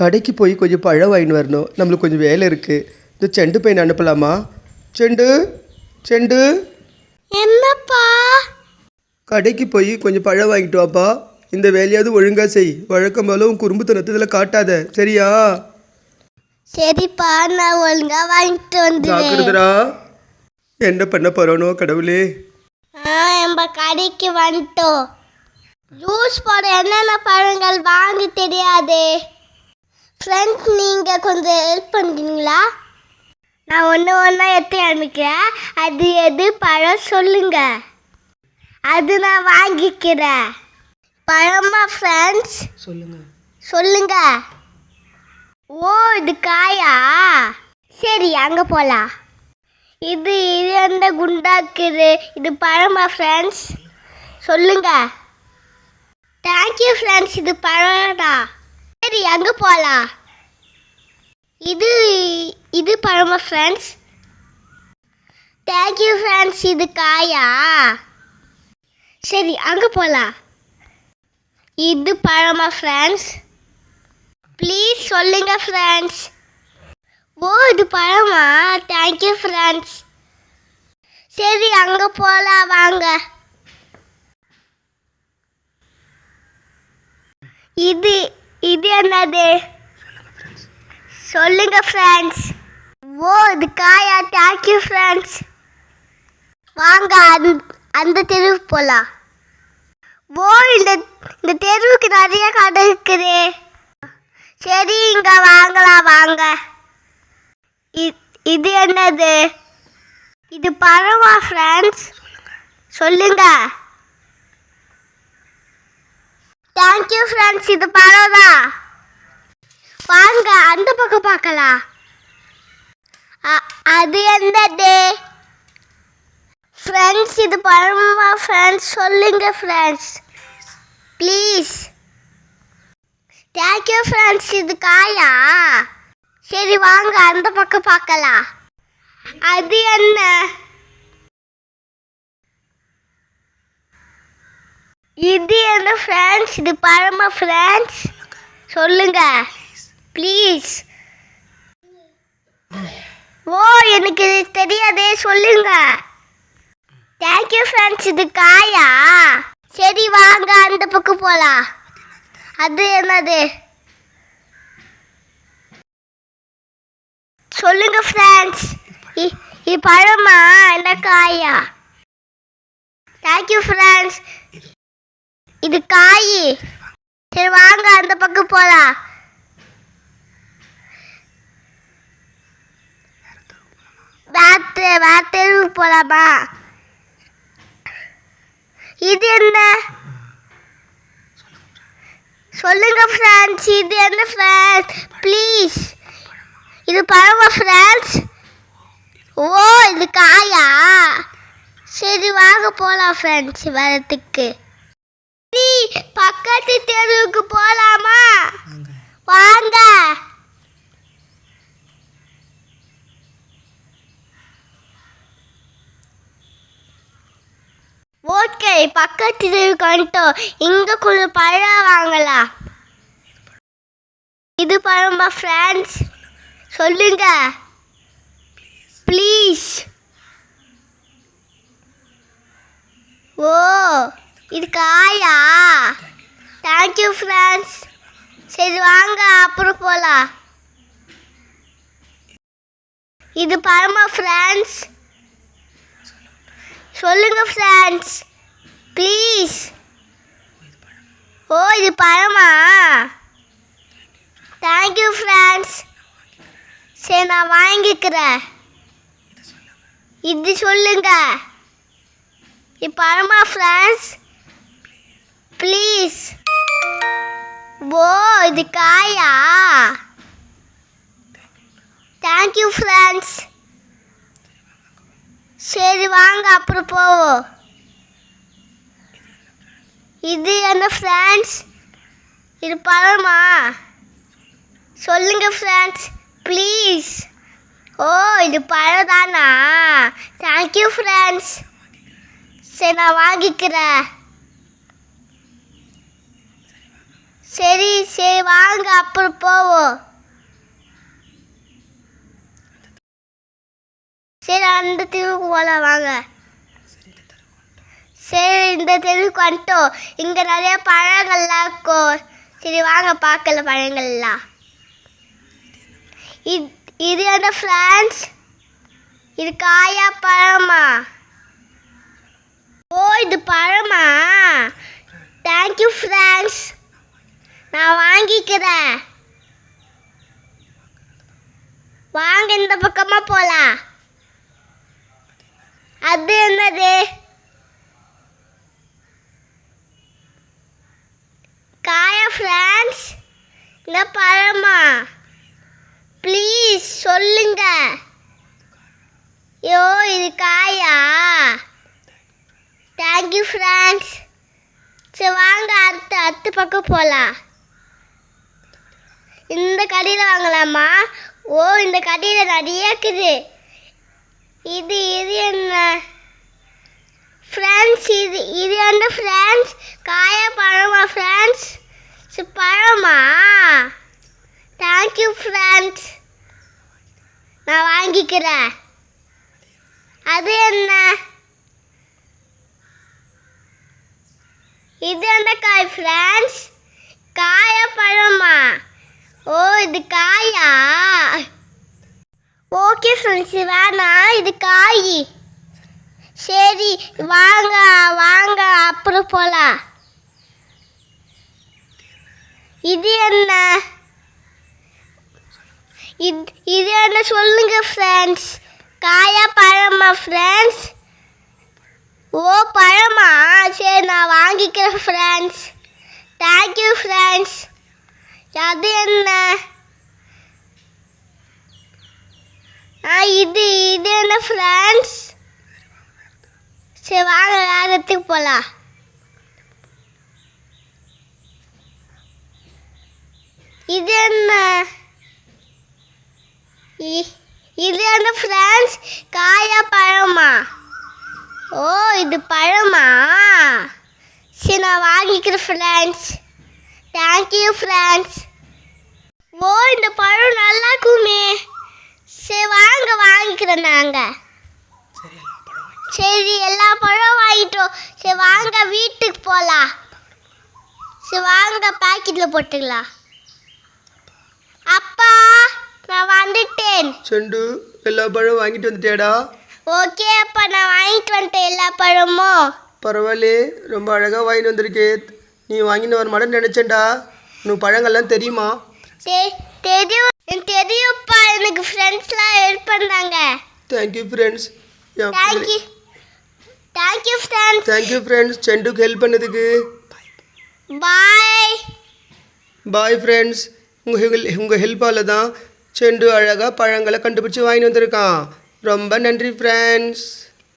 கடைக்கு போய் கொஞ்சம் பழம் வாங்கிட்டு வரணும். நம்மளுக்கு கொஞ்சம் வேலை இருக்குது இந்த செண்டு பையன் அனுப்பலாமா? Cent cent. என்னப்பா? கடைக்கு போய் கொஞ்சம் பழம் வாங்கிட்டு வாப்பா. இந்த வேலையாவது ஒழுங்காக செய். வழக்கம் போல உன் குறும்புத்தனத்தில் காட்டாத. சரியா? சரிப்பா நான் ஒழுங்கா வாங்கிட்டு ஜாக்கிரதரா என்ன பண்ண போகிறோனோ கடவுளே. ஆ நம்ம கடைக்கு வந்துட்டோம். ஜூஸ் போட என்னென்ன பழங்கள் வாங்க தெரியாது. ஃப்ரெண்ட்ஸ் நீங்கள் கொஞ்சம் ஹெல்ப் பண்ணுறீங்களா நான் ஒன்று ஒன்றா எடுத்து ஆரம்பிக்கிறேன் அது எது? பழம் சொல்லுங்க. அது நான் வாங்கிக்கிறேன். பழமா ஃப்ரெண்ட்ஸ் சொல்லுங்க. சொல்லுங்க. ஓ இது காயா? சரி அங்கே போகலாம் இது இது எந்த குண்டாக்குது இது பழமா ஃப்ரெண்ட்ஸ் சொல்லுங்க. தேங்க்யூ ஃப்ரெண்ட்ஸ் இது பழம்டா. சரி அங்கே போகலாம் இது இது பழமா ஃப்ரெண்ட்ஸ் தேங்க்யூ ஃப்ரெண்ட்ஸ் இது காயா? சரி அங்கே போகலாம் இது பழமா ஃப்ரெண்ட்ஸ் ப்ளீஸ் சொல்லுங்க ஃப்ரெண்ட்ஸ் ஓ இது பழமா? தேங்க்யூ ஃப்ரெண்ட்ஸ் சரி அங்கே போகலாம் வாங்க. இது இது என்னது? சொல்லுங்க ஃப்ரெண்ட்ஸ் ஓ இது காயா? தேங்க்யூ ஃப்ரெண்ட்ஸ் வாங்க அந்த அந்த தெருவுக்கு போகலாம் ஓ இந்த இந்த தெருவுக்கு நிறைய கடை இருக்குது. சரி இங்கே வாங்கலாம் வாங்க. இது என்னது? இது பழமா ஃப்ரெண்ட்ஸ் சொல்லுங்க. தேங்க்யூ ஃப்ரெண்ட்ஸ் இது பழம் தான் வாங்க அந்த பக்கம் பார்க்கலாம். அ- அது டே ஃப்ரெண்ட்ஸ் இது பழமா ஃப்ரெண்ட்ஸ் சொல்லுங்க ஃப்ரெண்ட்ஸ் ப்ளீஸ் தேங்க்யூ ஃப்ரெண்ட்ஸ் இது காயா? சரி வாங்க அந்த பக்கம் பார்க்கலாம். அது என்ன? இது என்ன ஃப்ரெண்ட்ஸ் இது பழமா ஃப்ரெண்ட்ஸ் சொல்லுங்க. ப்ளீஸ். ஓ எனக்கு இது தெரியாதே சொல்லுங்க. தேங்க்யூ ஃப்ரெண்ட்ஸ் இது காயா? சரி வாங்க அந்த பக்கம் போகலாம் அது என்னது? சொல்லுங்க ஃப்ரெண்ட்ஸ் இது பழமா? என்ன காயா? தேங்க்யூ ஃப்ரெண்ட்ஸ் இது காய். சரி வாங்க அந்த பக்கம் போகலாம் வேத்து வேத்தெருவுக்கு போகலாமா இது என்ன? சொல்லுங்க ஃப்ரெண்ட்ஸ் இது என்ன ஃப்ரெண்ட்ஸ் ப்ளீஸ் இது பழமா ஃப்ரெண்ட்ஸ் ஓ இது காயா? சரி வாங்க போகலாம் ஃப்ரெண்ட்ஸ் வரத்துக்கு பக்கத்து தெருவுக்கு போகலாமா வாங்க. ஓகே பக்கத்து தெருவுக்கு இங்கே கொஞ்சம் பழம் வாங்கலாம். இது பழமா ஃப்ரெண்ட்ஸ் சொல்லுங்க. ப்ளீஸ் ஓ இது காயா? தேங்க்யூ ஃப்ரெண்ட்ஸ் சரி வாங்க அப்புறம் போகலாம் இது பழமா ஃப்ரெண்ட்ஸ் சொல்லுங்க ஃப்ரெண்ட்ஸ் ப்ளீஸ் ஓ இது பழமா? தேங்க்யூ ஃப்ரெண்ட்ஸ் சரி நான் வாங்கிக்கிறேன். இது சொல்லுங்க. இது பழமா ஃப்ரெண்ட்ஸ் ப்ளீஸ் ஓ இது காயா? தேங்க்யூ ஃப்ரெண்ட்ஸ் சரி வாங்க அப்புறம் போவோம். இது என்ன ஃப்ரெண்ட்ஸ் இது பழமா சொல்லுங்க ஃப்ரெண்ட்ஸ் ப்ளீஸ் ஓ இது பழம் தானா தேங்க்யூ ஃப்ரெண்ட்ஸ் சரி நான் வாங்கிக்கிறேன். சரி சரி வாங்க அப்புறம் போவோம். சரி அந்த தெருவுக்கு போகலாம் வாங்க. சரி இந்த தெருவுக்கு வந்துட்டோம். இங்கே நிறைய பழங்கள்லாம் இருக்கும் சரி வாங்க பார்க்கல பழங்கள்லாம். இது இது அந்த ஃப்ரான்ஸ் இது காயா பழமா? ஓ இது பழமா? தேங்க்யூ ஃப்ரான்ஸ் நான் வாங்கிக்கிறேன். வாங்க இந்த பக்கமாக போகலாம் அது என்னது? காயா ஃப்ரான்ஸ்? இந்த பழமா? ப்ளீஸ் சொல்லுங்க. ஐயோ இது காயா. Thank you friends. சரி வாங்க அடுத்த அடுத்த பக்கம் போகலாம் இந்த கடையில் வாங்கலாமா? ஓ இந்த கடையில் நிறைய இருக்குது. இது இது என்ன? ஃப்ரெண்ட்ஸ் இது இது என்ன ஃப்ரெண்ட்ஸ் காய பழமா ஃப்ரெண்ட்ஸ் பழமா? தேங்க்யூ ஃப்ரெண்ட்ஸ் நான் வாங்கிக்கிறேன். அது என்ன? இது என்ன காய் ஃப்ரெண்ட்ஸ் காய பழமா? ஓ இது காயா? ஓகே ஃப்ரெண்ட்ஸ் வேணாம் இது காய். சரி வாங்க வாங்க அப்புறம் போகலாம் இது என்ன? இது இது என்ன சொல்லுங்க ஃப்ரெண்ட்ஸ் காயா பழமா ஃப்ரெண்ட்ஸ் ஓ பழமா? சரி நான் வாங்கிக்கிறேன் ஃப்ரெண்ட்ஸ் தேங்க்யூ ஃப்ரெண்ட்ஸ் அது என்ன ஆ இது இது என்ன ஃப்ரெண்ட்ஸ் சரி வாங்க வேற இடத்துக்கு போகலாம் இது என்ன? இ- இது என்ன ஃப்ரெண்ட்ஸ் காயா பழமா? ஓ இது பழமா? சரி நான் வாங்கிக்கிறேன் ஃப்ரெண்ட்ஸ் தேங்க்யூ ஃப்ரெண்ட்ஸ் ஓ இந்த பழம் நல்லா இருக்குமே. சரி வாங்க வாங்கிக்கிறோம் நாங்கள் சரி எல்லா பழம் வாங்கிட்டோம் சரி வாங்க வீட்டுக்கு போகலாம் சரி வாங்க பாக்கெட்டில் போட்டுக்கலாம். அப்பா நான் வந்துட்டேன். செண்டு எல்லா பழம் வாங்கிட்டு வந்துட்டியாடா? ஓகே அப்பா நான் வாங்கிட்டு வந்துட்டேன் எல்லா பழமும். பரவாயில்லையே ரொம்ப அழகாக வாங்கிட்டு வந்திருக்கே. நீ வாங்கிட்டு வர மாட்டேன்னு நினச்சேன்டா. உனக்கு பழங்கள்லாம் தெரியுமா? தெ- தெரியும். எனக்கு தெரியும்ப்பா எனக்கு ஃப்ரெண்ட்ஸ்லாம் ஹெல்ப் பண்ணாங்க. Thank you friends thank you thank you friends thank you friends செண்டுக்கு help பண்ணதுக்கு. பாய் பாய் ஃப்ரெண்ட்ஸ் உங்கள் உங்கள் ஹெல்ப்பால் தான் செண்டு அழகாக பழங்களை கண்டுபிடிச்சி வாங்கிட்டு வந்திருக்கான். ரொம்ப நன்றி ஃப்ரெண்ட்ஸ்